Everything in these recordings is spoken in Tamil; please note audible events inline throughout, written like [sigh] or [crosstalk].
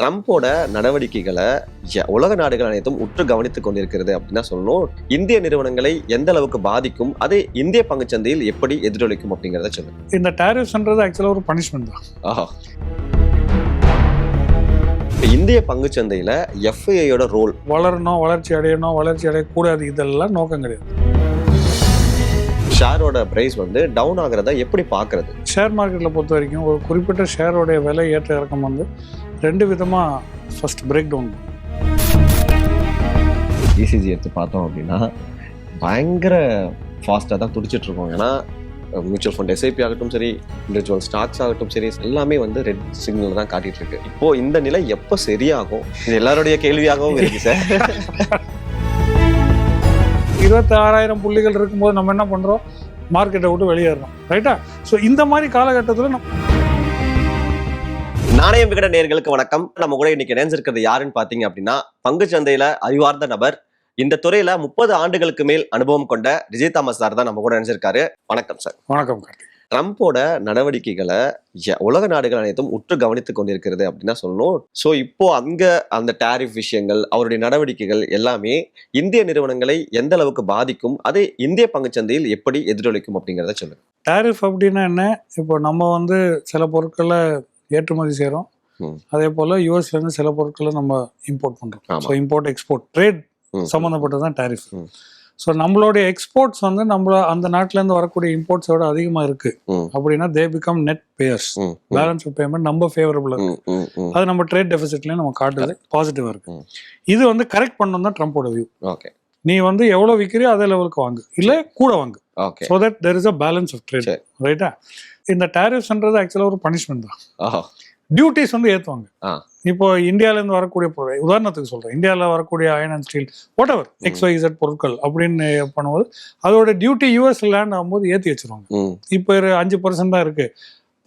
ட்ரம்ப்போட நடவடிக்கைகளை உலக நாடுகள் அனைத்தும் உற்று கவனித்துக் கொண்டிருக்கிறது அப்படின்னு தான் சொல்லணும். இந்திய நிறுவனங்களை எந்த அளவுக்கு பாதிக்கும் அது இந்திய பங்குச்சந்தையில் எப்படி எதிரொலிக்கும் அப்படிங்கிறத சொல்லுங்க. இந்த டேரிஃப்ஸ்ன்றது ஆக்சுவலாக ஒரு பனிஷ்மெண்ட் தான். ஆஹா. இந்திய பங்குச்சந்தையில எஃப்ஐயோட ரோல் வளரணும் வளர்ச்சி அடையணும் வளர்ச்சி அடையக்கூடாது இதெல்லாம் நோக்கம் கிடையாது. ஷேரோட பிரைஸ் வந்து டவுன் ஆகுறத எப்படி பாக்குறது? ஷேர் மார்க்கெட்டில் பொறுத்த வரைக்கும் ஒரு குறிப்பிட்ட ஷேரோடைய விலை ஏற்ற இறக்கம் வந்து ரெண்டு விதமாக ஃபர்ஸ்ட் பிரேக் டவுன் இசிஜி எடுத்து பார்த்தோம் அப்படின்னா பயங்கர ஃபாஸ்ட்டாக தான் துடிச்சிட்டு இருக்கோம். ஏன்னா மியூச்சுவல் ஃபண்ட் எஸ்ஐபி ஆகட்டும் சரி இண்டிவிஜுவல் ஸ்டாக்ஸ் ஆகட்டும் சரி எல்லாமே வந்து ரெட் சிக்னல் தான் காட்டிட்டு இருக்கு. இப்போ இந்த நிலை எப்போ சரியாகும்? இது எல்லாருடைய கேள்வியாகவும் இருக்கு சார் இருபத்தி ஆறாயிரம் புள்ளிகள் இருக்கும்போது நம்ம என்ன பண்ணுறோம் மார்க்கெட்டை விட்டு வெளியேறோம் ரைட்டா ஸோ இந்த மாதிரி காலகட்டத்தில் நம்ம நாணயம் விகட நேர்களுக்கு வணக்கம். நம்ம கூட இன்னைக்கு இணைஞ்சிருக்கிறது யாருன்னு பாத்தீங்க அப்படின்னா பங்குச்சந்தையில அறிவார்ந்த நபர் இந்த துறையில முப்பது ஆண்டுகளுக்கு மேல் அனுபவம் கொண்ட விஜய் தாமஸ் சார் தான் நம்ம கூட இணைஞ்சிருக்காரு. வணக்கம் சார். வணக்கம் ட்ரம்ப்போட நடவடிக்கைகளை உலக நாடுகள் அனைத்தும் உற்று கவனித்துக் கொண்டிருக்கிறது அப்படின்னு சொல்லணும். ஸோ இப்போ அங்க அந்த டாரிஃப் விஷயங்கள் அவருடைய நடவடிக்கைகள் எல்லாமே இந்திய நிறுவனங்களை எந்த அளவுக்கு பாதிக்கும் அது இந்திய பங்குச்சந்தையில் எப்படி எதிரொலிக்கும் அப்படிங்கிறத சொல்லுங்க. டேரிஃப் அப்படின்னா என்ன? இப்போ நம்ம வந்து சில பொருட்களை ஏற்றுமதி செய்கிறோம். அதே போல் யூஎஸ்லேருந்து சில பொருட்களை நம்ம இம்போர்ட் பண்ணுறோம். So import export trade. சம்மந்தப்பட்டது தான் டேரிஃப். ஸோ நம்மளுடைய எக்ஸ்போர்ட்ஸ் வந்து நம்மள அந்த நாட்டிலேருந்து வரக்கூடிய இம்போர்ட்ஸோட அதிகமாக இருக்கு. அப்படின்னா they become net payers balance of payment நம்ம ஃபேவரபுளாக ம். அது நம்ம ட்ரேட் டெபிசிட்லேயும் நம்ம காட்டுது பாசிட்டிவாக இருக்கு. இது வந்து கரெக்ட் பண்ணணும் தான் ட்ரம்ப்போட வியூ ஓகே நீ வந்து எவ்வளோ விற்கிறியோ அதே லெவலுக்கு வாங்கு. இல்லை கூட வாங்கு. So that there is a balance of trade. ரைட்டா இந்த டேரிஃப்ஸ்ன்றது ஆக்சுவலாக ஒரு பனிஷ்மெண்ட் தான். டியூட்டிஸ் வந்து ஏற்றுவாங்க. இப்போ இந்தியாவிலேருந்து வரக்கூடிய பொருள் உதாரணத்துக்கு சொல்கிறேன் இந்தியாவில் வரக்கூடிய iron and steel whatever X Y Z பொருட்கள் அப்படின்னு பண்ணும்போது அதோட டியூட்டி யூஎஸ் லேண்ட் ஆகும்போது ஏற்றி வச்சிருவாங்க. இப்போ அஞ்சு பர்சன்ட் தான் இருக்கு.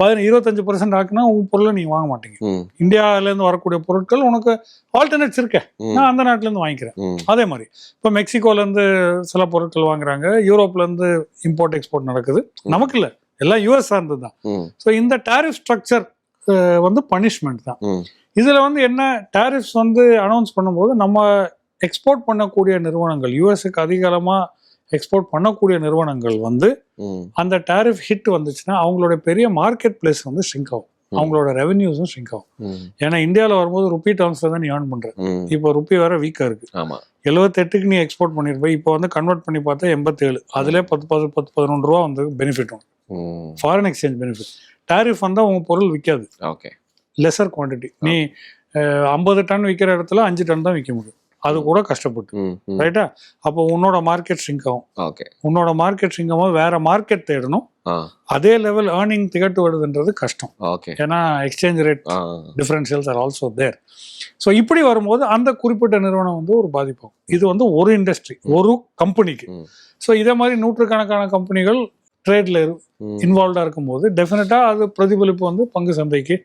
பதின இருபத்தஞ்சு பர்சன்ட் ஆக்குனா உன் பொருளை நீங்க வாங்க மாட்டீங்க. இந்தியாவிலேருந்து வரக்கூடிய பொருட்கள் உனக்கு ஆல்டர்னேட்ஸ் இருக்கே. நான் அந்த நாட்டிலேருந்து வாங்கிக்கிறேன். அதே மாதிரி இப்போ மெக்சிகோலேருந்து சில பொருட்கள் வாங்குறாங்க. யூரோப்லேருந்து இம்போர்ட் எக்ஸ்போர்ட் நடக்குது. நமக்கு இல்லை. எல்லாம் யூஎஸ் சார்ந்தது தான் ஸோ இந்த டாரிஃப் ஸ்ட்ரக்சர் வந்து பனிஷ்மெண்ட் தான். இதில் வந்து என்ன டாரிஃப்ஸ் வந்து அனௌன்ஸ் பண்ணும்போது நம்ம எக்ஸ்போர்ட் பண்ணக்கூடிய நிறுவனங்கள் யூஎஸ்க்கு அதிகாலமாக எக்ஸ்போர்ட் பண்ணக்கூடிய நிறுவனங்கள் வந்து அந்த டாரிஃப் ஹிட் வந்துச்சுன்னா அவங்களோட பெரிய மார்க்கெட் பிளேஸ் வந்து ஷ்ரிங்க் ஆகும். அவங்களோட ரெவன்யூஸும் ஷ்ரிங்க் ஆகும். ஏன்னா இந்தியாவில் வரும்போது ருப்பி டர்ம்ஸில் தான் நீ ஏர்ன் பண்ணுற ம். இப்போ ருப்பி வேற வீக்காக இருக்கு. ஆமா. எழுபத்தெட்டுக்கு நீ எக்ஸ்போர்ட் பண்ணிருப்ப இப்போ வந்து கன்வெர்ட் பண்ணி பார்த்தா எண்பத்தேழு. அதிலே பத்து பத்து பத்து பதினொன்று ரூபா வந்து benefit foreign exchange benefit tariff வந்தால் உங்கள் பொருள் விற்காது ஓகே லெசர் குவாண்டிட்டி நீ ஐம்பது டன் விற்கிற இடத்துல அஞ்சு டன் தான் விற்க முடியும். அது கூட கஷ்டப்பட்டு. ரைட்டா அப்போ உன்னோட மார்க்கெட் ஷ்ரிங்க் ஆகும். ஓகே உன்னோட மார்க்கெட் ஷ்ரிங்க் ஆகும் வேற மார்க்கெட் தேடணும். அதே லெவல் ஏர்னிங் திகட்டு வருதுன்றது கஷ்டம். ஓகே ஏன்னா exchange rate differentials are also there so இப்படி வரும்போது அந்த குறிப்பிட்ட நிறுவனம் வந்து ஒரு பாதிப்பாகும். இது வந்து ஒரு இண்டஸ்ட்ரி ஒரு கம்பெனிக்கு. ஸோ இதே மாதிரி நூற்றுக்கணக்கான கம்பெனிகள் ட்ரேட்ல இன்வால்வ்டாக இருக்கும்போது டெஃபினட்டாக அது பிரதிபலிப்பு வந்து பங்கு சந்தைக்கு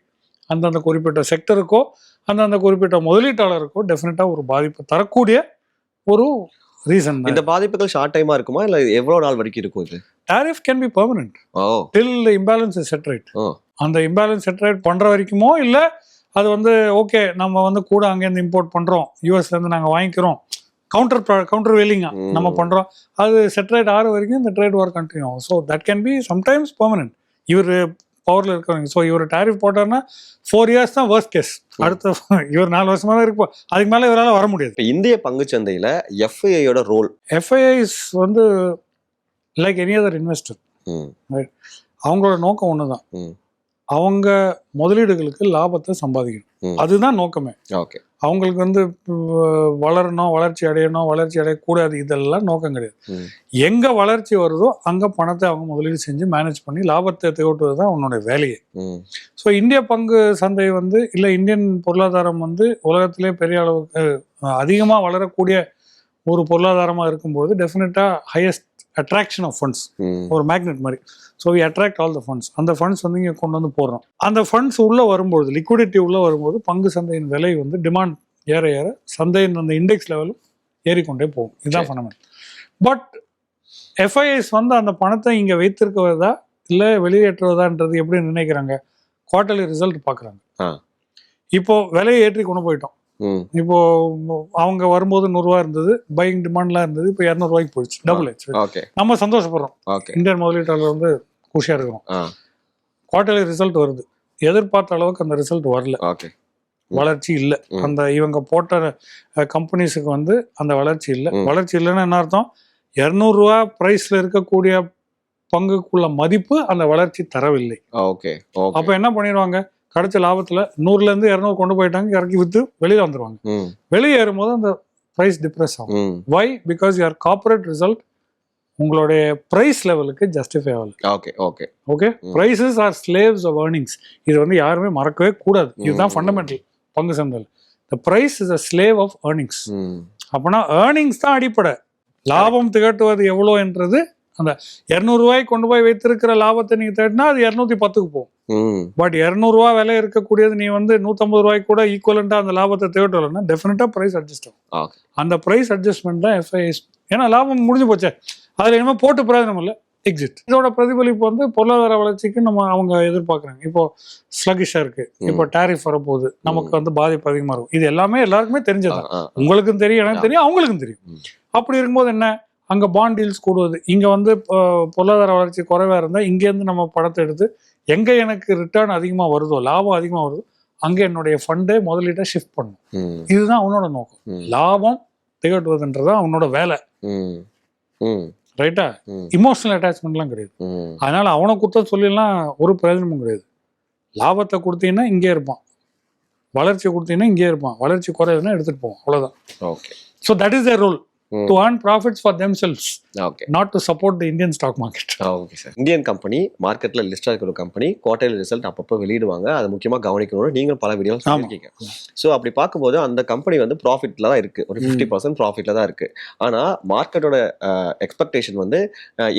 அந்தந்த குறிப்பிட்ட செக்டருக்கோ அந்தந்த குறிப்பிட்ட முதலீட்டாளருக்கோ டெஃபினட்டாக ஒரு பாதிப்பு தரக்கூடிய ஒரு ரீசன் இந்த பாதிப்புகள் ஷார்ட் டைமா இருக்குமா? இல்ல எவ்வளவு நாள் வரைக்கும் இருக்கும் இது? Tariff can be permanent till imbalance settled அந்த இம்பேலன்ஸ் செட்ரேட் பண்ணுற வரைக்குமோ இல்லை அது வந்து ஓகே நம்ம வந்து கூட அங்கேருந்து இம்போர்ட் பண்ணுறோம் யூஎஸ்லேருந்து நாங்கள் வாங்கிக்கிறோம் கவுண்டர் கவுண்டர் வெல்லிங்கா ம். நம்ம பண்ணுறோம் அது செட்ரேட் ஆகிற வரைக்கும் இந்த ட்ரேட் வார் கண்டினியூ ஆகும். So that can be sometimes permanent இவர் பவரில் இருக்கிறவங்க. ஸோ இவர் டாரிஃப் போட்டார்னா ஃபோர் இயர்ஸ் தான் worst கேஸ் அடுத்த [laughs] இவர் நாலு வருஷமா தான் இருப்போம் அதுக்கு மேலே இவரால் வர முடியாது. இப்ப இந்திய பங்குச்சந்தையில எஃப்ஐயோட ரோல் எஃப்ஐஐஸ் வந்து லைக் எனி அதர் இன்வெஸ்டர் அவங்களோட நோக்கம் ஒன்று தான் அவங்க முதலீடுகளுக்கு லாபத்தை சம்பாதிக்கணும். அதுதான் நோக்கமே. ஓகே. அவங்களுக்கு வந்து வளரணும் வளர்ச்சி அடையணும் வளர்ச்சி அடையக்கூடாது இதெல்லாம் நோக்கம் கிடையாது. எங்க வளர்ச்சி வருதோ அங்க பணத்தை அவங்க முதலீடு செஞ்சு மேனேஜ் பண்ணி லாபத்தை தேவட்டுவது தான் உன்னோட வேலையே. ஸோ இந்திய பங்கு சந்தை வந்து இல்லை இந்தியன் பொருளாதாரம் வந்து உலகத்திலே பெரிய அளவுக்கு அஹ், அதிகமா வளரக்கூடிய ஒரு பொருளாதாரமா இருக்கும்போது definitely highest attraction of funds ஒரு மேக்னெட் மாதிரி. So we attract all the funds அந்த ஃபண்ட்ஸ் வந்து இங்கே கொண்டு வந்து போடுறோம். அந்த ஃபண்ட்ஸ் உள்ளே வரும்போது லிக்விடிட்டி உள்ளே வரும்போது பங்கு சந்தையின் விலை வந்து டிமாண்ட் ஏற ஏற சந்தையின் அந்த இண்டெக்ஸ் லெவலும் ஏறிக்கொண்டே போகும். இதுதான் ஃபனமெண்ட் பட் எஃப்ஐஎஸ் வந்து அந்த பணத்தை இங்கே வைத்திருக்கிறதா இல்லை வெளியேற்றுவதான்றது எப்படி நினைக்கிறாங்க? குவார்ட்டர்லி ரிசல்ட் பார்க்குறாங்க. இப்போ விலையை ஏற்றி கொண்டு போயிட்டோம். இப்போ அவங்க வரும்போது நூறுரூவா இருந்தது பையிங் டிமாண்ட்லாம் இருந்தது இப்போ இரநூறுவாய்க்கு போயிடுச்சு டபுள் ஓகே நம்ம சந்தோஷப்படுறோம். ஓகே இந்தியன் முதலீட்டாளர் வந்து குஷியாக இருக்கிறோம். குவார்டர்லி ரிசல்ட் வருது. எதிர்பார்த்த அளவுக்கு அந்த ரிசல்ட் வரல. ஓகே வளர்ச்சி இல்லை. அந்த இவங்க போட்ட கம்பெனிஸுக்கு வந்து அந்த வளர்ச்சி இல்லை. வளர்ச்சி இல்லைன்னா என்ன அர்த்தம்? இரநூறுவா ப்ரைஸில் இருக்கக்கூடிய பங்குக்குள்ள மதிப்பு அந்த வளர்ச்சி தரவில்லை. ஓகே அப்போ என்ன பண்ணிடுவாங்க? கிடைச்ச லாபத்தில் நூறுலேருந்து இரநூறு கொண்டு போயிட்டாங்க இறக்கி விற்று வெளியில் வந்துருவாங்க. ம். வெளியே ஏறும்போது அந்த ப்ரைஸ் டிப்ரெஸ் ஆகும். Why because your corporate result உங்களுடைய ப்ரைஸ் லெவலுக்கு ஜஸ்டிஃபை ஆகல. ஓகே ஓகே ஓகே ம். Prices are slaves of earnings இது வந்து யாருமே மறக்கவே கூடாது. இதுதான். ஃபண்டமெண்டல் பங்கு சந்தையில். The price is a slave of earnings அப்போனா ஏர்னிங்ஸ் தான் அடிப்படை. லாபம் திகட்டுவது எவ்வளோ என்றது அந்த இரநூறுவாய்க்கு கொண்டு போய் வைத்திருக்கிற லாபத்தை நீங்கள் தேடினா அது இரநூத்தி பத்துக்கு போகும். பட் இரநூறுவா விலை இருக்கக்கூடியது நீ வந்து நூற்றம்பது ரூபாய்க்கு கூட ஈக்குவலண்ட்டாக அந்த லாபத்தை தேடலைன்னா டெஃபினட்டாக ப்ரைஸ் அட்ஜஸ்ட் ஆகும். அந்த ப்ரைஸ் அட்ஜஸ்ட்மெண்ட் தான் எஃப்ஐஎஸ் ஏன்னா லாபம் முடிஞ்சு போச்சே. அதில் இனிமேல் போட்டு பிரயோஜனம் இல்லை. எக்ஸிட் இதோட பிரதிபலிப்பு வந்து பொருளாதார வளர்ச்சிக்கு நம்ம அவங்க எதிர்பார்க்குறாங்க. இப்போ ஸ்லகிஷாக இருக்கு. இப்போ டேரிஃப் வரப்போகுது. நமக்கு வந்து பாதிப்பு அதிகமாக இருக்கும். இது எல்லாமே எல்லாருக்குமே ஆ தெரிஞ்சது ஆ. உங்களுக்கும் தெரியும் எனக்கு தெரியும் அவங்களுக்கும் தெரியும். அப்படி இருக்கும்போது என்ன? அங்கே பாண்ட் டீல்ஸ் கூடுவது. இங்கே வந்து பொருளாதார வளர்ச்சி குறைவாக இருந்தால் இங்கேருந்து நம்ம படத்தை எடுத்து எங்கே எனக்கு ரிட்டர்ன் அதிகமாக வருதோ லாபம் அதிகமாக வருதோ அங்கே என்னுடைய ஃபண்டே முதலீட்டை ஷிஃப்ட் பண்ணும். இதுதான் அவனோட நோக்கம். லாபம் திகட்டுவதுன்றது தான் அவனோட வேலை. ரைட்டா இமோஷனல் அட்டாச்மெண்ட்லாம் கிடையாது. அதனால அவனை குத்த சொல்லிலாம் ஒரு பிரயோஜனமும் கிடையாது. லாபத்தை கொடுத்தீங்கன்னா இங்கே இருப்பான். வளர்ச்சி கொடுத்தீங்கன்னா இங்கே இருப்பான். வளர்ச்சி குறையுதுன்னா எடுத்துட்டு போவோம் அவ்வளோதான் okay so that is their role. To earn profits for themselves okay not to support the Indian stock market okay sir Indian company மார்க்கெட்ல லிஸ்ட் இருக்கிற ஒரு கம்பெனி குவார்டர்லி ரிசல்ட் அப்பப்போ வெளியிடுவாங்க. அது முக்கியமா கவனிக்கணும்னு நீங்களும் பல வீடியோ சொல்லியிருக்கீங்க. ஸோ அப்படி பார்க்கும்போது அந்த கம்பெனி வந்து ப்ராஃபிட்ல தான் இருக்கு. ஒரு ஃபிஃப்டி பர்சன்ட் ப்ராஃபிட்ல தான் இருக்கு. ஆனா மார்க்கெட்டோட எக்ஸ்பெக்டேஷன் வந்து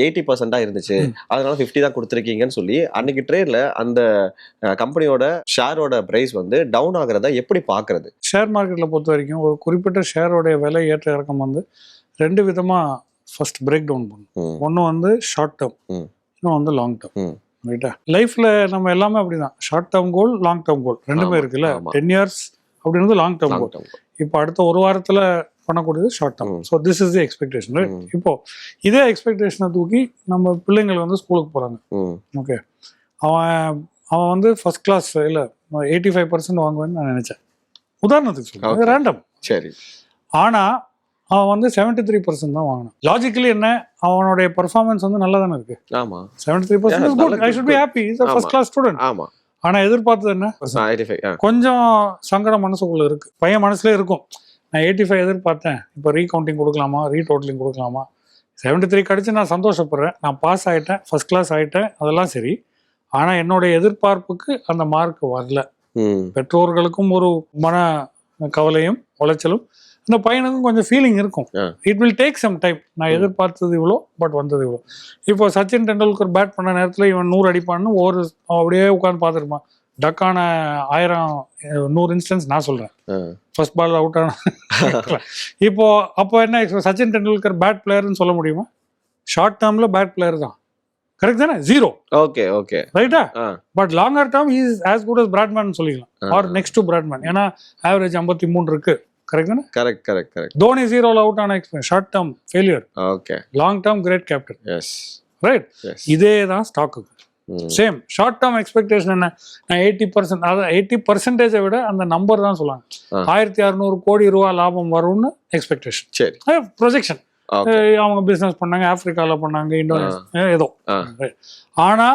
எயிட்டி பர்சன்டா இருந்துச்சு. அதனால ஃபிஃப்டி தான் கொடுத்துருக்கீங்கன்னு சொல்லி அன்னைக்கு ட்ரேட்ல அந்த கம்பெனியோட ஷேரோட பிரைஸ் வந்து டவுன் ஆகுறத எப்படி பாக்குறது ஷேர் மார்க்கெட்டில் பொறுத்த வரைக்கும் ஒரு குறிப்பிட்ட ஷேரோடைய விலை ஏற்ற இறக்கம் வந்து ரெண்டு விதமாக ஃபர்ஸ்ட் பிரேக் டவுன் பண்ணும் ஒன்று வந்து ஷார்ட் டேர்ம். இன்னும் வந்து லாங் டேர்ம். ரைட்டா லைஃப்பில் நம்ம எல்லாமே அப்படிதான். Short term goal long term goal ரெண்டுமே இருக்குல்ல. டென் இயர்ஸ் அப்படின்றது லாங் டேர்ம் கோல். இப்போ அடுத்த ஒரு வாரத்தில் பண்ணக்கூடியது short term. So this is the expectation right. இப்போ இதே எக்ஸ்பெக்டேஷனை தூக்கி நம்ம பிள்ளைங்கள் வந்து ஸ்கூலுக்கு போகிறாங்க ஓகே அவன் அவன் வந்து ஃபர்ஸ்ட் கிளாஸ் இல்லை எயிட்டி ஃபைவ் பர்சன்ட் வாங்குவேன்னு நான் நினச்சேன். உதாரணத்துக்கு. சொல்லுவேன் ரேண்டம் சரி. ஆனால் அவன் வந்து செவன்ட்டி த்ரீ பர்சன்ட் தான் வாங்கினான். லாஜிக்கலி என்ன? அவனுடைய பர்ஃபார்மன்ஸ் வந்து நல்லா தானே இருக்கு? ஆமா. Seventy three percent good I should be. Happy is first. Class student ஆமா. ஆனால் எதிர்பார்த்தது என்ன? கொஞ்சம் சங்கடம் மனசுக்குள்ள இருக்கு. பையன் மனசுல இருக்கும். நான் எயிட்டி ஃபைவ் எதிர்பார்த்தேன். இப்போ ரீகவுண்டிங் கொடுக்கலாமா? ரீடோட்டலிங் கொடுக்கலாமா? செவன்ட்டி த்ரீ கடிச்சு நான் சந்தோஷப்படுறேன். நான் பாஸ் ஆயிட்டேன். ஃபர்ஸ்ட் கிளாஸ் ஆயிட்டேன். அதெல்லாம் சரி. ஆனால் என்னுடைய எதிர்பார்ப்புக்கு அந்த மார்க் வரல. பெற்றோர்களுக்கும் ஒரு மன கவலையும் உளைச்சலும். இந்த பையனுக்கும் கொஞ்சம் ஃபீலிங் இருக்கும். It will take some time நான். எதிர்பார்த்தது இவ்வளோ பட் வந்தது இவ்வளோ. இப்போ சச்சின் டெண்டுல்கர் பேட் பண்ண நேரத்தில் இவன் நூறு அடிப்பான்னு ஒரு அப்படியே உட்காந்து பார்த்துருப்பான். டக்கான ஆயிரம் நூறு இன்ஸ்டன்ஸ் நான் சொல்கிறேன். ஃபர்ஸ்ட் பால் அவுட் ஆன இப்போ அப்போ என்ன சச்சின் டெண்டுல்கர் பேட் பிளேயர்னு சொல்ல முடியுமா? ஷார்ட் டேர்மில் பேட் பிளேயர் தான். கரெக்ட் தானே? ஜீரோ ஓகே ஓகே ரைட்டா but longer term is as good as Bradman சொல்லிக்கலாம். ஆர் நெக்ஸ்ட் டு பிராட்மேன் ஏன்னா ஆவரேஜ் ஐம்பத்தி மூணு இருக்கு. Correct correct correct correct Dhoni ஜீரோல out ஆன short term failure okay long term great captain yes right இதே தான் stock same short term expectation என்ன? நான் எயிட்டி பர்சன்ட் அதாவது எயிட்டி பர்சன்டேஜை விட அந்த நம்பர் தான் சொல்லுவாங்க. ஆயிரத்தி அறுநூறு கோடி ரூபா லாபம் வரும்னு எக்ஸ்பெக்டேஷன் சரி. ப்ரொஜெக்ஷன் அவங்க பிஸ்னஸ் பண்ணாங்க ஆப்பிரிக்காவில் பண்ணாங்க இந்தோனேஷியா ஏதோ. ஆ. ஆனா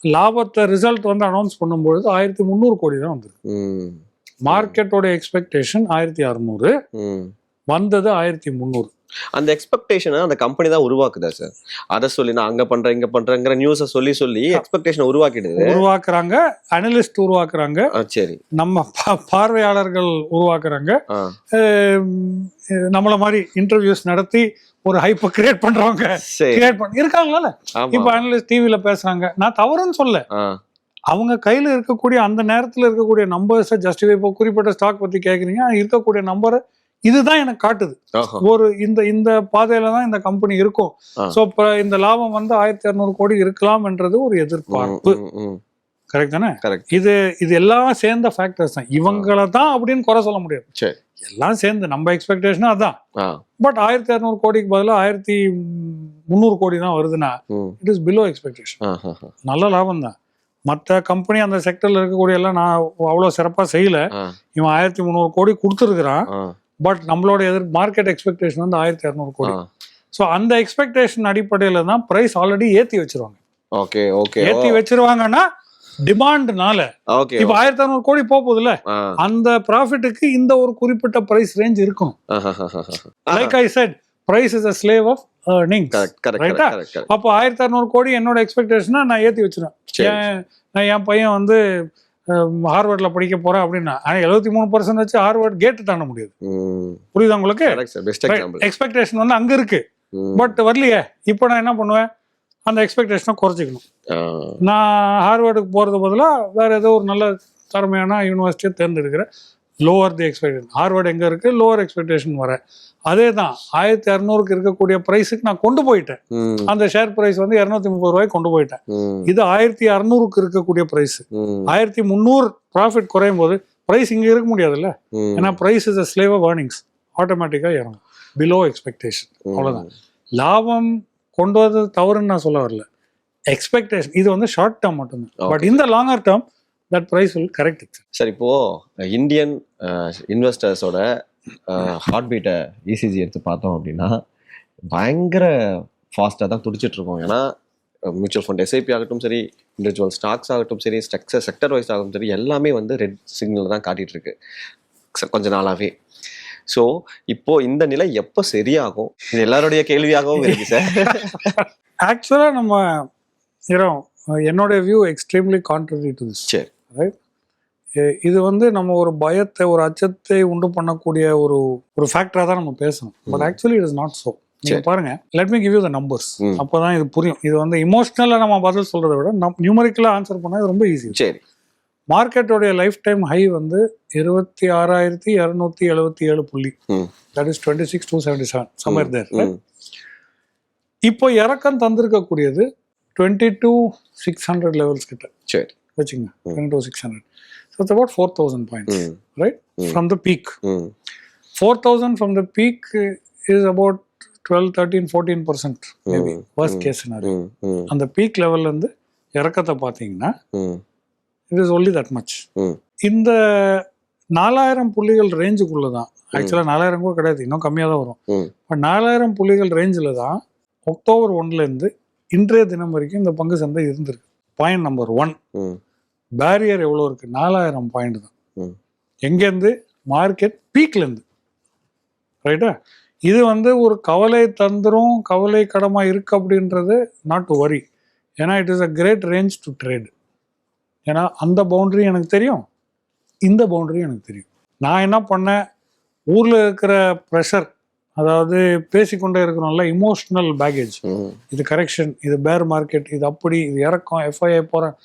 லாபத்தை ரிசல்ட் வந்து அனௌன்ஸ் பண்ணும்பொழுது ஆயிரத்தி முந்நூறு கோடி தான் வந்திருக்கு. மார்க்கெட்டோட எக்ஸ்பெக்டேஷன் ஆயிரத்தி அறுநூறு. வந்தது ஆயிரத்தி முந்நூறு. அந்த எக்ஸ்பெக்டேஷனை அந்த கம்பெனி தான் உருவாக்குதா சார் அதை சொல்லி நான் அங்க பண்றேன் இங்க பண்றேங்கிற நியூஸை சொல்லி சொல்லி எக்ஸ்பெக்டேஷன் உருவாக்கிடுது. உருவாக்குறாங்க அனலிஸ்ட் உருவாக்குறாங்க. சரி. நம்ம பார்வையாளர்கள் உருவாக்குறாங்க. நம்மள மாதிரி இன்டர்வியூஸ் நடத்தி ஒரு ஹைப்பை கிரியேட் பண்றவங்க கிரியேட் பண்ண இருக்காங்கல்ல இப்ப அனலிஸ்ட் டிவில பேசுறாங்க. நான் தவறுன்னு சொல்ல அவங்க கையில இருக்கக்கூடிய அந்த நேரத்துல இருக்கக்கூடிய நம்பர்ஸை ஜஸ்டிஃபை இப்போ குறிப்பிட்ட ஸ்டாக் பத்தி கேக்குறீங்க. இருக்கக்கூடிய நம்பரை இதுதான் எனக்கு காட்டுது. ஒரு இந்த இந்த பாதையில தான் இந்த கம்பெனி இருக்கும். இப்ப இந்த லாபம் வந்து ஆயிரத்தி இரநூறு கோடி இருக்கலாம் என்றது ஒரு எதிர்பார்ப்பு. கரெக்ட் தானே? கரெக்ட் இது இது எல்லாம் சேர்ந்த ஃபேக்டர்ஸ் தான். இவங்கள தான் அப்படின்னு குறை சொல்ல முடியாது. சரி. எல்லாம் சேர்ந்து நம்ம எக்ஸ்பெக்டேஷன் அதான். பட் ஆயிரத்தி இரநூறு கோடிக்கு பதிலாக ஆயிரத்தி முந்நூறு கோடி தான் வருதுன்னா இட் இஸ் பிலோ எக்ஸ்பெக்டேஷன். நல்ல லாபம் தான். மற்ற கம்பெனி அந்த செக்டர்ல இருக்கக்கூடிய எல்லாம் நான் அவ்வளோ சிறப்பாக செய்யல. இவன் ஆயிரத்தி முந்நூறு கோடி கொடுத்துருக்குறான். பட் நம்மளோட எதிர் மார்க்கெட் எக்ஸ்பெக்டேஷன் வந்து ஆயிரத்தி இரநூறு கோடி. ஸோ அந்த எக்ஸ்பெக்டேஷன் அடிப்படையில் தான் ப்ரைஸ் ஆல்ரெடி ஏற்றி வச்சிருவாங்க. Okay okay. ஏற்றி வச்சிருவாங்கன்னா டிமாண்ட்னால ஓகே இப்போ ஆயிரத்தி இரநூறு கோடி போக போகுதுல்ல? ஆ. அந்த ப்ராஃபிட்டுக்கு இந்த ஒரு குறிப்பிட்ட ப்ரைஸ் ரேஞ்ச் இருக்கணும் like I said price is a slave of correct correct அப்போ ஆயிரத்தி அறநூறு கோடி என்னோட எக்ஸ்பெக்டேஷனா நான் ஏற்றி வச்சிருவேன். நான் என் பையன் வந்து ஹார்வர்டில் படிக்க போறேன் அப்படின்னா ஆனால் எழுபத்தி மூணு பர்சன்ட் வச்சு ஹார்வர்ட் கேட்டு தாண்ட முடியாது. புரியுதா உங்களுக்கு? எக்ஸ்பெக்டேஷன் வந்து அங்க இருக்கு. பட் வரலையே இப்போ நான் என்ன பண்ணுவேன்? அந்த எக்ஸ்பெக்டேஷனை குறைச்சிக்கணும். நான் ஹார்வர்டுக்கு போறது பதிலாக வேற ஏதோ ஒரு நல்ல திறமையான யூனிவர்சிட்டியை தேர்ந்தெடுக்கிறேன். லோவர் தி எக்ஸ்பெக்டேஷன் ஹார்வர்டு எங்க இருக்கு? லோவர் எக்ஸ்பெக்டேஷன் வர. அதே தான் ஆயிரத்தி இரநூறுக்கு இருக்கக்கூடிய ப்ரைஸுக்கு நான் கொண்டு போயிட்டேன். அந்த ஷேர் ப்ரைஸ் வந்து இரநூத்தி முப்பது ரூபாய்க்கு கொண்டு போயிட்டேன். இது ஆயிரத்தி அறநூறுக்கு இருக்கக்கூடிய ப்ரைஸ் ஆயிரத்தி முந்நூறு ப்ராஃபிட் குறையும் போது ப்ரைஸ் இங்கே இருக்க முடியாதுல்ல? ஏன்னா price is a slave of earnings ஆட்டோமேட்டிக்காக இறங்கும் பிலோ எக்ஸ்பெக்டேஷன் அவ்வளவுதான். லாபம் கொண்டு வந்தது தவறுன்னு நான் சொல்ல வரல. எக்ஸ்பெக்டேஷன் இது வந்து ஷார்ட் டேர்ம் மட்டும்தான். பட் இந்த longer term that price will correct sir இப்போ இந்தியன் இன்வெஸ்டர்ஸோட ஹார்ட் பீட்டை இசிஜி எடுத்து பார்த்தோம் அப்படின்னா பயங்கர ஃபாஸ்ட்டாக தான் துடிச்சிட்டு இருக்கோம் ஏன்னா மியூச்சுவல் ஃபண்ட் எஸ்ஐபி ஆகட்டும் சரி இண்டிவிஜுவல் ஸ்டாக்ஸ் ஆகட்டும் சரி ஸ்ட்ரக்சர் செக்டர் வைஸ் ஆகட்டும் சரி எல்லாமே வந்து ரெட் சிக்னல் தான் காட்டிட்டு இருக்கு ச- கொஞ்ச நாளாவே. ஸோ இப்போ இந்த நிலை எப்போ சரியாகும்? இது எல்லாருடைய கேள்வியாகவும் இருக்கு சார் [laughs] ஆக்சுவலாக நம்ம என்னோட view extremely contrary to this சரி. ரைட் இது வந்து நம்ம ஒரு பயத்தை ஒரு அச்சத்தை உண்டு பண்ணக்கூடிய ஒரு ஒரு ஃபேக்டரா தான் நம்ம பேசணும். But actually it is not so நீங்க சரி. பாருங்க. Let me give you the numbers. அப்பதான் இது புரியும். இது வந்து இமோஷனலா நம்ம பதில் சொல்றதை விட நியூமரிக்கலா ஆன்சர் பண்ணா இது ரொம்ப ஈஸி சரி. மார்க்கெட்டோடைய லைஃப் டைம் ஹை வந்து இருபத்தி ஆறாயிரத்தி இரநூத்தி எழுபத்தி ஏழு புள்ளி. That is twenty six two seventy seven somewhere there இப்போ இறக்கம் தந்திருக்கக்கூடியது twenty two six hundred levels கிட்ட. சரி. வச்சுங்க twenty two six hundred about four thousand points hmm right? Mm. from the peak. ம் 4000 from the peak is about 12 13 14 percent maybe Mm. worst Mm. case scenario. அந்த பீக் லெவல்ல இருந்து இறக்கத்தை பார்த்தீங்கன்னா it is only that much இந்த நாலாயிரம் புள்ளிகள் ரேஞ்சுக்குள்ள தான் ஆக்சுவலாக நாலாயிரம் கூட கிடையாது இன்னும் கம்மியாக தான் வரும். நாலாயிரம் புள்ளிகள் ரேஞ்சில் தான் அக்டோபர் ஒன்லேருந்து இன்றைய தினம் வரைக்கும் இந்த பங்கு சந்தை இருந்திருக்கு. பாயிண்ட் நம்பர் ஒன் பேரியர் எவ்வளோ இருக்கு? நாலாயிரம் பாயிண்ட் தான். எங்கேருந்து? மார்க்கெட் பீக்லேருந்து ரைட்டா இது வந்து ஒரு கவலை தந்துரும் கவலை கடமா இருக்கு அப்படின்றது நாட் டு வரி ஏன்னா it is a great range to trade ஏன்னா அந்த பவுண்டரி எனக்கு தெரியும். இந்த பவுண்டரி எனக்கு தெரியும். நான் என்ன பண்ணேன்? ஊரில் இருக்கிற ப்ரெஷர் அதாவது பேசிக்கொண்டே இருக்கிறோம்ல இமோஷனல் பேகேஜ் ம். இது கரெக்ஷன் இது பேர் மார்க்கெட் இது அப்படி இது இறக்கம் எஃப்ஐஐ போகிறேன்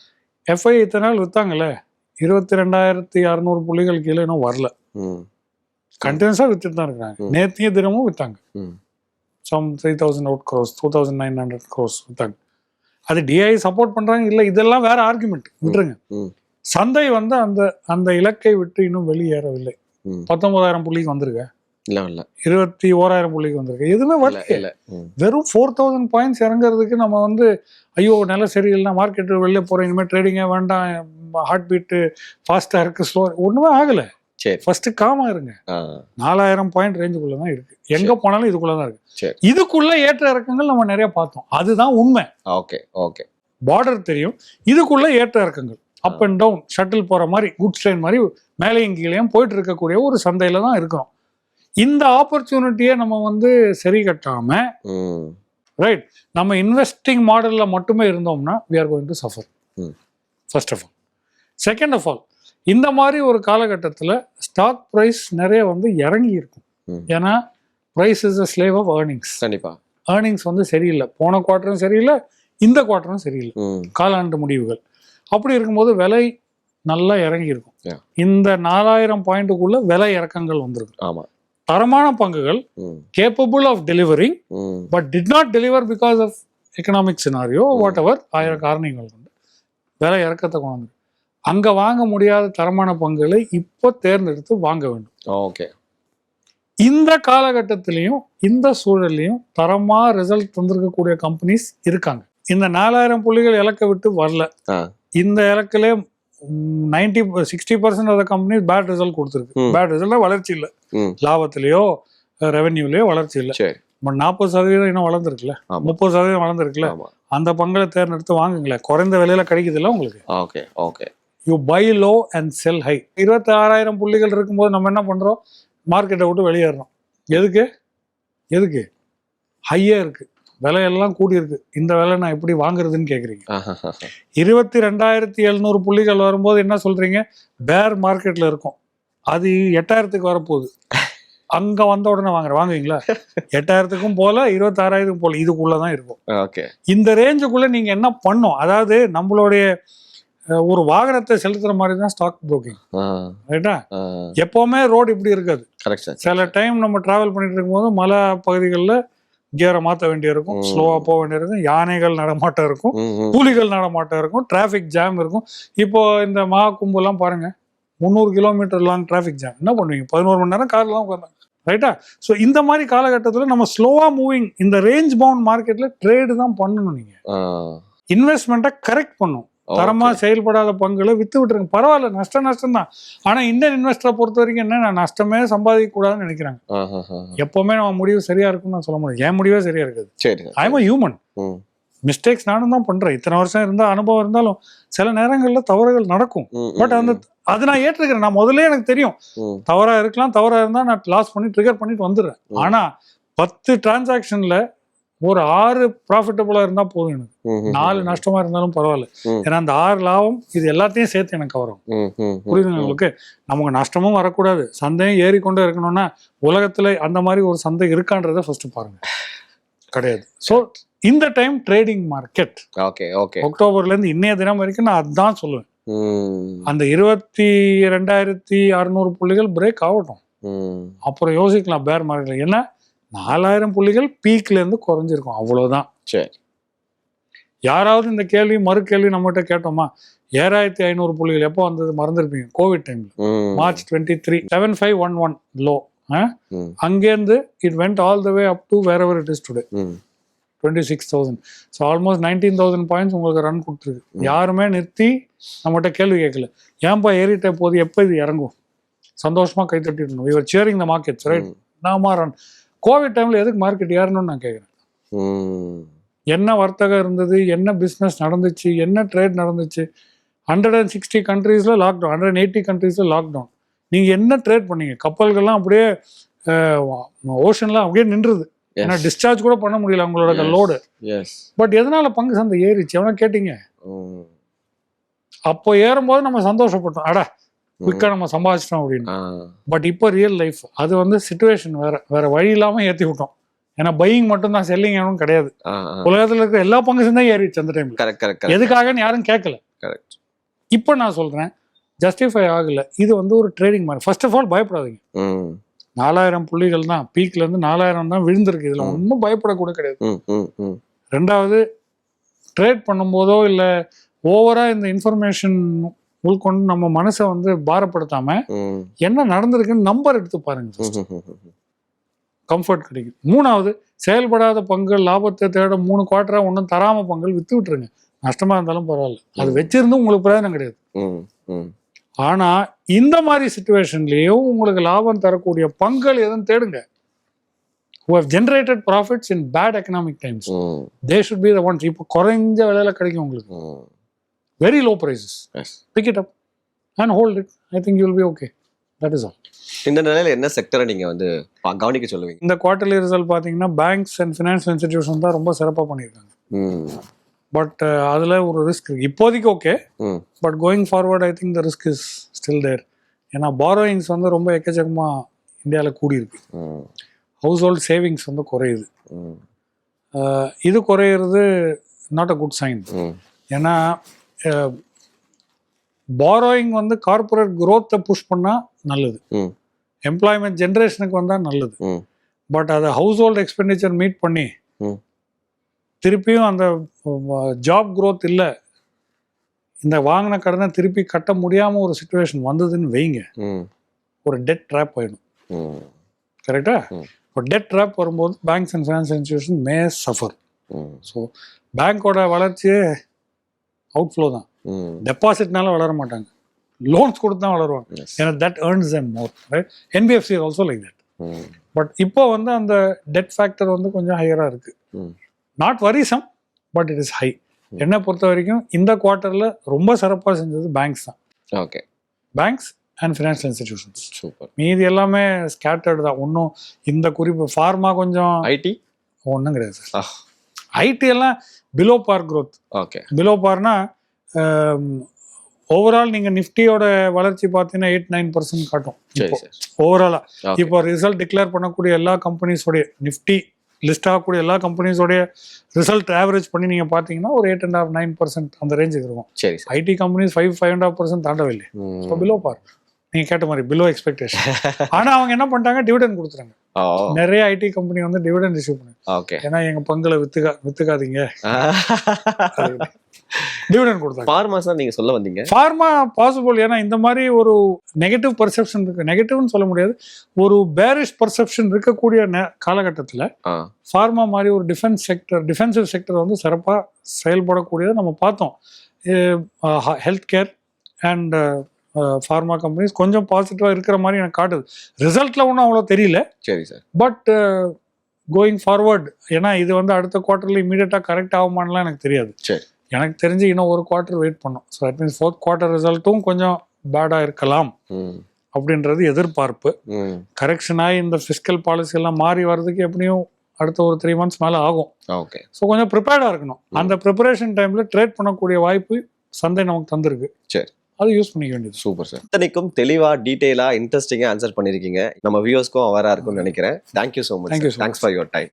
எஃப்ஐ இத்தனை நாள் விற்றாங்கல்ல இருபத்தி ரெண்டாயிரத்தி அறநூறு புள்ளிகள் கீழே இன்னும் வரல. ம். கண்டினியூஸாக வித்துட்டு தான் இருக்காங்க ம். நேத்திய தினமும் வித்தாங்க. ம். Some three thousand odd crores two thousand nine hundred crores வித்தாங்க. அது டிஐ சப்போர்ட் பண்றாங்க? இல்லை இதெல்லாம் வேற ஆர்குமெண்ட் விட்டுருங்க. சந்தை வந்து அந்த அந்த இலக்கை விட்டு இன்னும் வெளியேறவில்லை. பத்தொன்பதாயிரம் புள்ளிக்கு வந்திருக்க இல்ல இல்ல. இருபத்தி ஓராயிரம் புள்ளிக்கு வந்திருக்கு. எதுவுமே வரல வெறும் ஃபோர் தௌசண்ட் பாயிண்ட்ஸ் இறங்குறதுக்கு நம்ம வந்து ஐயோ நில சரியில்லைனா மார்க்கெட்டு வெளில போகிறோம் இனிமேல் ட்ரேடிங்கே வேண்டாம் ஹார்ட் பீட்டு ஃபாஸ்ட்டாக இருக்குது ஸ்லோ ஒன்றுமே ஆகலை. சரி. ஃபர்ஸ்ட் காமா இருங்க. நாலாயிரம் பாயிண்ட் ரேஞ்சுக்குள்ள தான் இருக்கு. எங்க போனாலும் இதுக்குள்ள தான் இருக்கு. சரி. இதுக்குள்ள ஏற்ற இறக்கங்கள் நம்ம நிறைய பார்த்தோம். அதுதான் உண்மை. Okay okay. பார்டர் தெரியும். இதுக்குள்ள ஏற்ற இறக்கங்கள். அப் அண்ட் டவுன் ஷட்டில் போற மாதிரி குட் ட்ரெயின் மாதிரி மேலேயும் கீழேயும் போயிட்டு இருக்கக்கூடிய ஒரு சந்தையில தான் இருக்கிறோம். இந்த ஆப்பர்ச்சுனிட்டியை நம்ம வந்து சரி கட்டாம ரைட் நம்ம இன்வெஸ்டிங் மாடல்ல மட்டுமே இருந்தோம்னா we are going to suffer. ம். First of all second of all இந்த மாதிரி ஒரு காலகட்டத்தில் ஸ்டாக் ப்ரைஸ் நிறைய வந்து இறங்கி இருக்கும். ஏன்னா price is a slave of earnings கண்டிப்பா. ஏர்னிங்ஸ் வந்து சரியில்லை. போன குவார்ட்டரும் சரியில்லை இந்த குவார்ட்டரும் சரியில்லை. காலாண்டு முடிவுகள். அப்படி இருக்கும்போது விலை நல்லா இறங்கி இருக்கும். இந்த நாலாயிரம் பாயிண்ட்டுக்குள்ள விலை இறக்கங்கள் வந்திருக்கு ஆமா. தரமான பங்குகள் capable of delivering but did not deliver because of economic scenario whatever ஆயிரம் காரணங்கள் கொண்டு விலை இறக்கத்தை கொண்டு அங்க வாங்க முடியாத தரமான பங்குகளை இப்போ தேர்ந்தெடுத்து வாங்க வேண்டும். ஓகே. இந்த காலகட்டத்திலையும் இந்த சூழல்லையும் தரமா ரிசல்ட் தந்திருக்கக்கூடிய கம்பெனிஸ் இருக்காங்க. இந்த நாலாயிரம் புள்ளிகள் இலக்க விட்டு வரல. இந்த இலக்கிலே ninety sixty percent of companies bad result கொடுத்துருக்கு. பேட் ரிசல்ட் வளர்ச்சி இல்லை. லாபத்திலேயோ ரெவென்யூலயோ வளர்ச்சி இல்லை. சரி. பட் நாற்பது சதவீதம் இன்னும் வளர்ந்துருக்குல்ல. முப்பது சதவீதம் வளர்ந்துருக்குல்ல? அந்த பங்களை தேர்ந்தெடுத்து வாங்குங்களேன். குறைந்த விலையில கிடைக்குதுல்ல உங்களுக்கு? Okay okay. You buy low and sell high இருபத்தி ஆறாயிரம் புள்ளிகள் இருக்கும்போது நம்ம என்ன பண்றோம்? மார்க்கெட்டை விட்டு வெளியேறோம் எதுக்கு? எதுக்கு? ஹையா இருக்கு. விலையெல்லாம் கூடி இருக்கு இந்த விலை நான் எப்படி வாங்குறதுன்னு கேக்குறீங்க. இருபத்தி ரெண்டாயிரத்தி எழுநூறு புள்ளிகள் வரும்போது என்ன சொல்றீங்க? பேர் மார்க்கெட்ல இருக்கும். அது எட்டாயிரத்துக்கு வரப்போகுது. அங்க வந்த உடனே வாங்குற வாங்குவீங்களா? எட்டாயிரத்துக்கும் போல இருபத்தாறாயிரத்துக்கும் போல இதுக்குள்ளதான் இருக்கும். ஓகே. இந்த ரேஞ்சுக்குள்ள நீங்க என்ன பண்ணும்? அதாவது நம்மளுடைய ஒரு வாகனத்தை செலுத்துற மாதிரி தான் ஸ்டாக் புரோக்கிங் ரைட்டா எப்பவுமே ரோடு இப்படி இருக்காது. சில டைம் நம்ம டிராவல் பண்ணிட்டு இருக்கும்போது மலை பகுதிகளில் கியரை மாற்ற வேண்டியிருக்கும் ம். ஸ்லோவாக போக வேண்டியிருக்கும் யானைகள் நடமாட்டம் இருக்கும் புலிகள் நடமாட்டம் இருக்கும் டிராஃபிக் ஜாம் இருக்கும். இப்போ இந்த மா கும்பெல்லாம் பாருங்க முந்நூறு கிலோமீட்டர் லாங் டிராஃபிக் ஜாம் என்ன பண்ணுவீங்க? பதினோரு மணி நேரம் கார்லாம் உட்காந்தாங்க ரைட்டா ஸோ இந்த மாதிரி காலகட்டத்தில் நம்ம ஸ்லோவாக மூவிங் இந்த ரேஞ்ச் பவுண்ட் மார்க்கெட்டில் ட்ரேடு தான் பண்ணணும் நீங்கள் இன்வெஸ்ட்மெண்ட்டை கரெக்ட் பண்ணும். தரமா செயல்படாத பங்குகளை வித்து விட்டுருங்க. பரவாயில்ல நஷ்டம் நஷ்டம் தான் ஆனா இந்தியன் இன்வெஸ்டரை பொறுத்த வரைக்கும் என்ன நான் நஷ்டமே சம்பாதிக்க கூடாதுன்னு நினைக்கிறாங்க எப்பவுமே நம்ம முடிவு சரியா இருக்கும்னு நான் சொல்ல முடியும் என் முடிவே சரியா இருக்காது. சரி ஐ எம் ஹியூமன். மிஸ்டேக்ஸ் நானும் தான் பண்றேன். இத்தனை வருஷம் இருந்தா அனுபவம் இருந்தாலும் சில நேரங்கள்ல தவறுகள் நடக்கும். பட் அந்த அது நான் ஏற்றுக்கிறேன். நான் முதல்ல எனக்கு தெரியும். தவறா இருக்கலாம் தவறா இருந்தா நான் லாஸ் பண்ணி ட்ரிகர் பண்ணிட்டு வந்துடுறேன். ஆனா பத்து டிரான்சாக்ஷன்ல ஒரு ஆறு ப்ராஃபிட்டபுளா இருந்தா போதும் எனக்கு. நாலு நஷ்டமா இருந்தாலும் பரவாயில்ல. ஏன்னா அந்த ஆறு லாபம் இது எல்லாத்தையும் சேர்த்து எனக்கு வரும் புரியுதுங்க உங்களுக்கு? நமக்கு நஷ்டமும் வரக்கூடாது. சந்தையும் ஏறிக்கொண்டே இருக்கணும்னா உலகத்துல அந்த மாதிரி ஒரு சந்தை இருக்கான்றத ஃபர்ஸ்ட் பாருங்க. கிடையாது. ஸோ இந்த time trading market okay okay அக்டோபர்ல இருந்து இன்னைய தினம் வரைக்கும் நான் அதுதான் சொல்லுவேன். அந்த இருபத்தி ரெண்டாயிரத்தி அறுநூறு புள்ளிகள் பிரேக் ஆகட்டும். அப்புறம் யோசிக்கலாம் பேர் மார்க்கெட்ல ஏன்னா நாலாயிரம் புள்ளிகள் பீக்ல இருந்து குறைஞ்சிருக்கும். அவ்வளவுதான். சரி. யாராவது இந்த கேள்வி மறு கேள்வி நம்மகிட்ட கேட்டோமா? ஏழாயிரத்தி ஐநூறு புள்ளிகள் எப்போ வந்தது? மறந்துருப்பீங்க. கோவிட் டைம்ல March twenty three seven five one one low. அங்கேருந்து it went all the way up to wherever it is today twenty six thousand so almost nineteen thousand points உங்களுக்கு ரன் கொடுத்துருக்கு. யாருமே நிறுத்தி நம்மகிட்ட கேள்வி கேட்கல. ஏன்பா ஏறிட்ட போது எப்போ இது இறங்கும்? சந்தோஷமா கை தட்டிடணும். இவர் சேரிங் த மார்க்கெட்ஸ் ரைட் நாம ரன் கோவிட் டைம்ல எதுக்கு மார்க்கெட் ஏறணும்னு நான் கேட்குறேன் என்ன வர்த்தகம் இருந்தது என்ன பிஸ்னஸ் நடந்துச்சு என்ன ட்ரேட் நடந்துச்சு? ஹண்ட்ரட் அண்ட் சிக்ஸ்டி கண்ட்ரீஸில் லாக்டவுன் ஹண்ட்ரட் அண்ட் எயிட்டி கண்ட்ரீஸில் லாக்டவுன் நீங்கள் என்ன ட்ரேட் பண்ணீங்க? கப்பல்கள்லாம் அப்படியே ஓஷன்லாம் அப்படியே நின்றுது. ஏன்னா டிஸ்சார்ஜ் கூட பண்ண முடியல Yes. லோடு பட் எதனால பங்கு சந்தை ஏறிச்சு? எவனா கேட்டீங்க? அப்போ ஏறும்போது நம்ம சந்தோஷப்பட்டோம். அடா குயிக்காக நம்ம சம்பாதிச்சிட்டோம் அப்படின்னு. பட் இப்போ ரியல் லைஃப் அது வந்து சுச்சுவேஷன் வேற வேற வழி இல்லாம ஏற்றி விட்டோம். ஏன்னா பையிங் மட்டும் தான் செல்லிங் எதுவும் கிடையாது உலகத்துல இருக்கிற எல்லா பங்கு சந்தையும் ஏறிடுச்சு அந்த கரெக்ட் எதுக்காகன்னு யாரும் கேட்கல கரெக்ட் இப்போ நான் சொல்றேன் ஜஸ்டிஃபை ஆகல. இது வந்து ஒரு ட்ரேடிங் மாதிரி. ஃபர்ஸ்ட் ஆஃப் ஆல் பயப்படாதீங்க. நாலாயிரம் புள்ளிகள் தான் பீக்ல இருந்து நாலாயிரம் தான் விழுந்திருக்கு. இதுல. ஒன்றும் பயப்படக்கூட கிடையாது. ரெண்டாவது ட்ரேட் பண்ணும்போதோ இல்லை ஓவரா இந்த இன்ஃபர்மேஷன் உள்கொண்டு நம்ம மனசை வந்து பாரப்படுத்தாம என்ன நடந்திருக்குன்னு நம்பர் எடுத்து பாருங்க கம்ஃபர்ட் கிடைக்கும் மூணாவது செயல்படாத பங்குகள் லாபத்தை தேட மூணு குவார்டரா ஒன்றும் தராம பங்குகள் வித்து விட்டுருங்க. நஷ்டமா இருந்தாலும் பரவாயில்ல. அது. வச்சிருந்தும் உங்களுக்கு பிரயோஜனம் கிடையாது. ஆனா இந்த மாதிரி சுச்சுவேஷன்லயும் உங்களுக்கு லாபம் தரக்கூடிய பங்குகள் எதுவும் தேடுங்க. Have generated profits in bad economic times. they should be the ones. இப்போ குறைஞ்ச விலையில கிடைக்கும் உங்களுக்கு. Very low prices pick it up and hold it I think you will be okay that is all இந்த நிலையில என்ன செக்டரை நீங்க வந்து கவனிக்க சொல்லுவீங்க? இந்த குவார்டர்லி ரிசல்ட் பார்த்தீங்கன்னா பேங்க்ஸ் அண்ட் ஃபினான்ஷியல் இன்ஸ்டிடியூஷன் தான் ரொம்ப சிறப்பாக பண்ணியிருக்காங்க. பட் அதில் ஒரு ரிஸ்க் இருக்கு. இப்போதைக்கு okay. But going forward I think the risk is still there ஏன்னா பாரோயிங்ஸ் வந்து ரொம்ப எக்கச்சக்கமாக இந்தியாவில் கூடியிருக்கு. ஹவுஸ் ஹோல்ட் சேவிங்ஸ் வந்து குறையுது. அஹ் இது குறையிறது நாட் அ குட் சைன் ஏன்னா பாரோயிங் வந்து கார்பரேட் growth-அ புஷ் பண்ணால் நல்லது. எம்ப்ளாய்மெண்ட் ஜென்ரேஷனுக்கு வந்தால் நல்லது. பட் அதை ஹவுஸ் ஹோல்ட் எக்ஸ்பெண்டிச்சர் மீட் பண்ணி. திருப்பியும் அந்த ஜாப் growth இல்லை. இந்த வாங்கின கடனை திருப்பி கட்ட முடியாம ஒரு சுச்சுவேஷன் வந்ததுன்னு வைங்க. ஒரு டெட் ட்ராப் ஆயிடும். கரெக்டா. ஒரு டெட் ட்ராப் வரும்போது banks and financial institution may. Suffer so பேங்க்கோட வளர்ச்சியே அவுட்ஃப்ளோ தான். ம். டெபாசிட்னால வளர மாட்டாங்க. லோன்ஸ் கொடுத்து தான் வளருவாங்க. ஏன்னா that earns them more right NBFC also like that but இப்போ வந்து அந்த டெட் ஃபேக்டர் வந்து கொஞ்சம் ஹையராக இருக்கு. Not worrisome but it is high என்னை பொறுத்த வரைக்கும் இந்த குவார்ட்டரில் ரொம்ப சிறப்பாக செஞ்சது பேங்க்ஸ் தான். Okay banks and financial institutions super மீதி எல்லாமே ஸ்கேட்டர்டு தான். ஒன்றும் இந்த குறிப்பு ஃபார்மா கொஞ்சம் ஐடி ஒன்றும் கிடையாது சார் ஐடி எல்லாம் below par growth. Okay below பார்னா overall நீங்க நிஃப்டியோட வளர்ச்சி பார்த்தீங்கன்னா எயிட் நைன் பர்சன்ட் காட்டும். ஓவராலா. இப்போ ரிசல்ட் டிக்ளேர் பண்ணக்கூடிய எல்லா கம்பெனிஸோடைய நிஃப்டி லிஸ்ட் ஆகக்கூடிய எல்லா கம்பெனிஸோடைய ரிசல்ட் ஆவரேஜ் பண்ணி நீங்க பார்த்தீங்கன்னா ஒரு eight and half nine percent அந்த ரேஞ்சுக்கு இருக்கும். சரி IT companies five five and half percent தாண்டவில்லை. So below par நீங்க கேட்ட மாதிரி பிலோ எக்ஸ்பெக்டேஷன் [laughs] ஆனா அவங்க என்ன பண்ணிட்டாங்க? டிவிடன் கொடுத்துறாங்க நிறைய ஐடி கம்பெனி வந்து டிவிடன் இஷ்யூ பண்ணு. ஓகே ஏன்னா எங்க பங்குல வித்துக்கா வித்துக்காதீங்க. [laughs] டிவிடன் கொடுத்தாங்க. ஃபார்மாஸ் தான் நீங்க சொல்ல வந்தீங்க? ஃபார்மா பாசிபிள் ஏன்னா இந்த மாதிரி ஒரு நெகட்டிவ் பர்செப்ஷன் இருக்கு. நெகட்டிவ்னு சொல்ல முடியாது. ஒரு பேரிஷ் பர்செப்ஷன் இருக்கக்கூடிய காலகட்டத்தில் ஃபார்மா மாதிரி ஒரு டிஃபென்ஸ் செக்டர் டிஃபென்சிவ் செக்டர் வந்து சிறப்பாக செயல்படக்கூடியதை நம்ம பார்த்தோம். Health care and pharma companies கொஞ்சம் பாசிட்டிவாக இருக்கிற மாதிரி எனக்கு காட்டுது. ரிசல்ட்டில் ஒன்றும் அவ்வளோ தெரியல. சரி சார் பட் கோயிங் ஃபார்வர்ட் ஏன்னா இது வந்து அடுத்த குவார்ட்டரில் இமீடியட்டாக கரெக்ட் ஆகுமான்லாம் எனக்கு தெரியாது. சரி. எனக்கு தெரிஞ்சு இன்னும் ஒரு குவார்ட்டர் வெயிட் பண்ணோம். So that means fourth quarter ரிசல்ட்டும் கொஞ்சம் பேடாக இருக்கலாம். அப்படின்றது எதிர்பார்ப்பு. ம். கரெக்ஷன் ஆகி இந்த ஃபிஸ்கல் பாலிசி எல்லாம் மாறி வர்றதுக்கு எப்படியும் அடுத்த ஒரு த்ரீ மந்த்ஸ் மேலே ஆகும். ஓகே ஸோ கொஞ்சம் ப்ரிப்பேர்டாக இருக்கணும். அந்த ப்ரிப்பரேஷன் டைமில் ட்ரேட் பண்ணக்கூடிய வாய்ப்பு சந்தை நமக்கு தந்திருக்கு. சரி. அது யூஸ் பண்ணிக்க வேண்டியது. Super sir. இத்தனைக்கும் தெளிவா டீடைலா இன்ட்ரெஸ்டிங்கா ஆன்சர் பண்ணிருக்கீங்க. நம்ம வியூஸ்க்கும் அவரா இருக்கும்னு நினைக்கிறேன். Thank you so much so thanks for your time